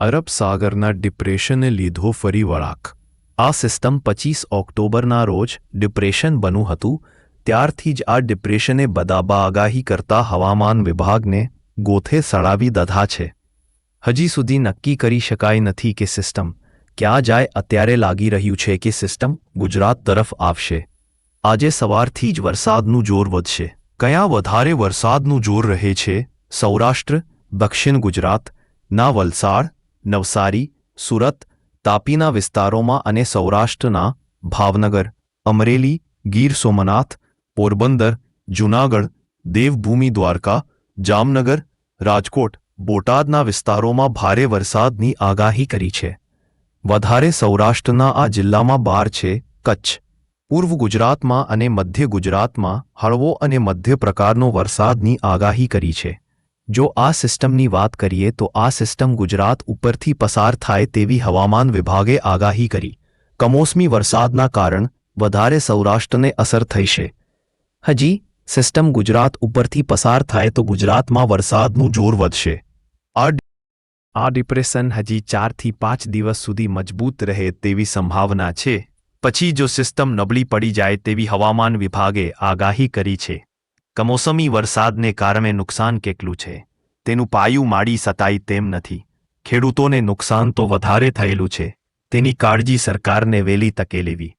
અરબ સાગરના ડિપ્રેશને લીધો ફરી વળાંક. આ સિસ્ટમ પચીસ ઓક્ટોબરના રોજ ડિપ્રેશન બન્યું હતું, ત્યારથી જ આ ડિપ્રેશને બદાબા આગાહી કરતા હવામાન વિભાગને ગોથે સડાવી દધા છે. હજી સુધી નક્કી કરી શકાય નથી કે સિસ્ટમ ક્યાં જાય અત્યારે લાગી રહ્યું છે કે સિસ્ટમ ગુજરાત તરફ આવશે. આજે સવારથી જ વરસાદનું જોર વધશે. કયા વધારે વરસાદનું જોર રહે છે? સૌરાષ્ટ્ર, દક્ષિણ ગુજરાત, ના વલસાડ નવસારી, સુરત, તાપીના વિસ્તારોમાં અને સૌરાષ્ટ્રના ભાવનગર, અમરેલી, ગીર સોમનાથ, પોરબંદર, જૂનાગઢ, દેવભૂમિ દ્વારકા, જામનગર, રાજકોટ, બોટાદના વિસ્તારોમાં ભારે વરસાદની આગાહી કરી છે. વધારે સૌરાષ્ટ્રના આ જિલ્લામાં બાર છે, કચ્છ. પૂર્વ ગુજરાતમાં અને મધ્ય ગુજરાતમાં હળવો અને મધ્ય પ્રકારનો વરસાદની આગાહી કરી છે. જો આ સિસ્ટમની વાત કરીએ તો આ સિસ્ટમ ગુજરાત ઉપરથી પસાર થાય તેવી હવામાન વિભાગે આગાહી કરી. કમોસમી વરસાદના કારણ વધારે સૌરાષ્ટ્રને અસર થઈ છે. હજી, સિસ્ટમ ગુજરાત ઉપરથી પસાર થાય તો ગુજરાતમાં વરસાદનું જોર વધશે. આ ડિપ્રેશન હજી ચારથી પાંચ દિવસ સુધી મજબૂત રહે તેવી સંભાવના છે. પછી જો સિસ્ટમ નબળી પડી જાય તેવી હવામાન વિભાગે આગાહી કરી છે. કમોસમી વરસાદને કારણે નુકસાન કેટલું છે? તેનું પાયું માડી સતાય તેમ નથી. ખેડૂતોને નુકસાન તો વધારે થયેલું છે. તેની કાળજી સરકારને વહેલી તકે લેવી.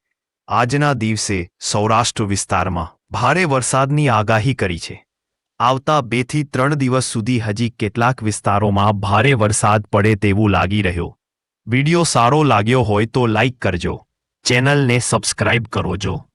આજના દિવસે સૌરાષ્ટ્ર વિસ્તારમાં ભારે વરસાદની આગાહી કરી છે. આવતા બેથી ત્રણ દિવસ સુધી હજી કેટલાક વિસ્તારોમાં ભારે વરસાદ પડે તેવું લાગી રહ્યો. વિડિયો સારો લાગ્યો હોય તો લાઇક કરજો. ચેનલને સબસ્ક્રાઇબ કરો જો.